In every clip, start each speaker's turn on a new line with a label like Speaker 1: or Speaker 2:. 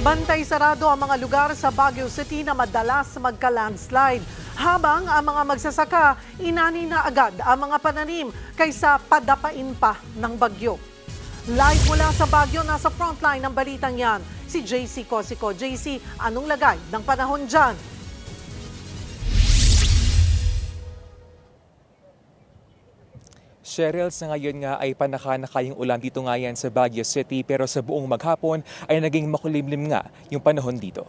Speaker 1: Bantay sarado ang mga lugar sa Baguio City na madalas magka-landslide. Habang ang mga magsasaka, inani na agad ang mga pananim kaysa padapain pa ng bagyo. Live mula sa Baguio, nasa frontline ng balitang yan, si JC Cosico. JC, anong lagay ng panahon dyan?
Speaker 2: Cheryl, sa ngayon nga ay panaka-nakayang ulan dito nga yan sa Baguio City pero sa buong maghapon ay naging makulimlim nga yung panahon dito.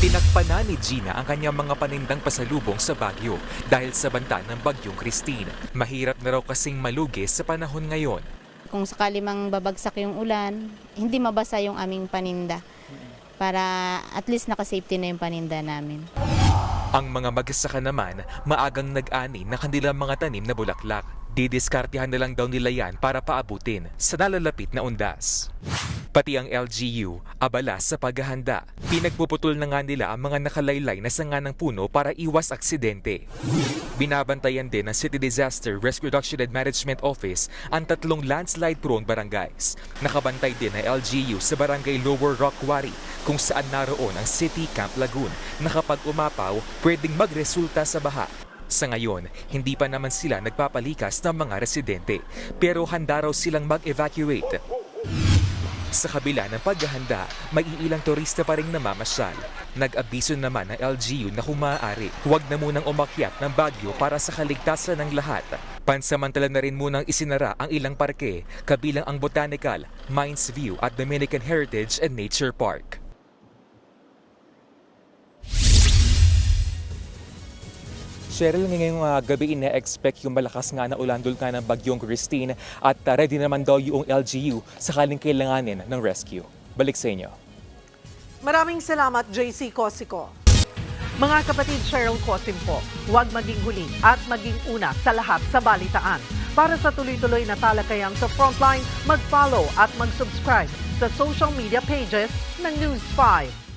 Speaker 2: Tinakpan na ni Gina ang kanyang mga panindang pasalubong sa Baguio dahil sa banta ng bagyong Christine. Mahirap na raw kasing malugi sa panahon ngayon.
Speaker 3: Kung sakali mang babagsak yung ulan, hindi mabasa yung aming paninda. Para at least nakasafety na yung paninda namin.
Speaker 2: Ang mga magsasaka naman, maagang nag-ani ng kanilang mga tanim na bulaklak. Didiskartehan na lang daw nila yan para paabutin sa nalalapit na undas. Pati ang LGU, abala sa paghahanda. Pinagpuputol na nga nila ang mga nakalaylay na sanga ng puno para iwas aksidente. Binabantayan din ng City Disaster Risk Reduction and Management Office ang tatlong landslide-prone barangays. Nakabantay din ang LGU sa barangay Lower Rock Quarry kung saan naroon ang City Camp Lagoon na kapag umapaw, pwedeng magresulta sa baha. Sa ngayon, hindi pa naman sila nagpapalikas ng mga residente, pero handa raw silang mag-evacuate. Sa kabila ng paghahanda, may iilang turista pa rin namamasyal. Nag-abiso naman ng LGU na kung maaari, huwag na munang umakyat ng Baguio para sa kaligtasan ng lahat. Pansamantala na rin munang isinara ang ilang parke, kabilang ang Botanical, Mines View at Dominican Heritage and Nature Park. Cheryl, ngayong uh, gabi ina-expect yung malakas nga na ulan dul nga ng bagyong Christine at uh, ready naman daw yung LGU sakaling kailanganin ng rescue. Balik sa inyo.
Speaker 1: Maraming salamat, JC Cosico. Mga kapatid Cheryl Cosim po, huwag maging huli at maging una sa lahat sa balitaan. Para sa tuloy-tuloy na talakayan sa Frontline, mag-follow at mag-subscribe sa social media pages ng News 5.